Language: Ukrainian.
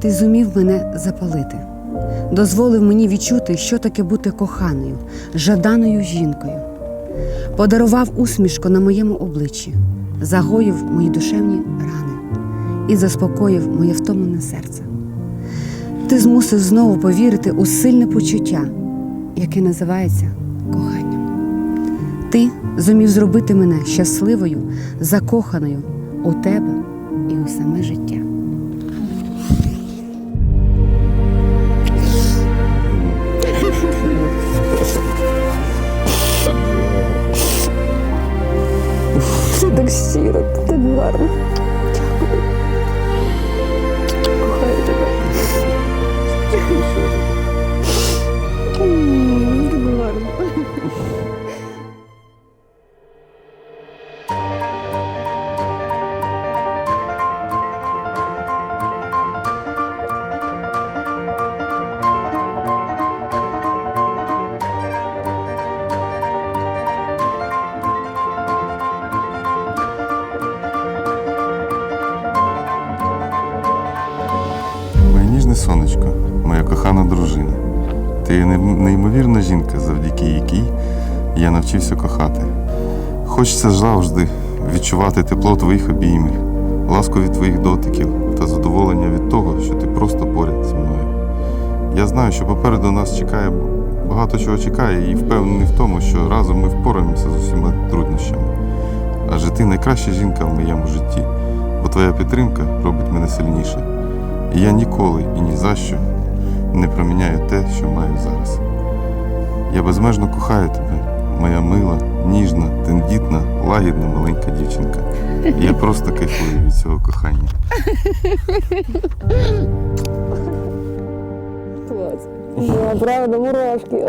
Ти зумів мене запалити, дозволив мені відчути, що таке бути коханою, жаданою жінкою, подарував усмішку на моєму обличчі, загоїв мої душевні рани і заспокоїв моє втомлене серце. Ти змусив знову повірити у сильне почуття яке називається коханням. Ти зумів зробити мене щасливою, закоханою у тебе і у саме життя. Це так щиро, так гарно. Сонечко, моя кохана дружина. Ти неймовірна жінка, завдяки якій я навчився кохати. Хочеться завжди відчувати тепло твоїх обіймів, ласку від твоїх дотиків та задоволення від того, що ти просто поряд зі мною. Я знаю, що попереду нас чекає багато чого чекає, і впевнений в тому, що разом ми впораємося з усіма труднощами. Адже ти найкраща жінка в моєму житті, бо твоя підтримка робить мене сильніше. І я ніколи і ні за що не проміняю те, що маю зараз. Я безмежно кохаю тебе, моя мила, ніжна, тендітна, лагідна маленька дівчинка. Я просто кайфую від цього кохання. Клас. Правда, мурашки.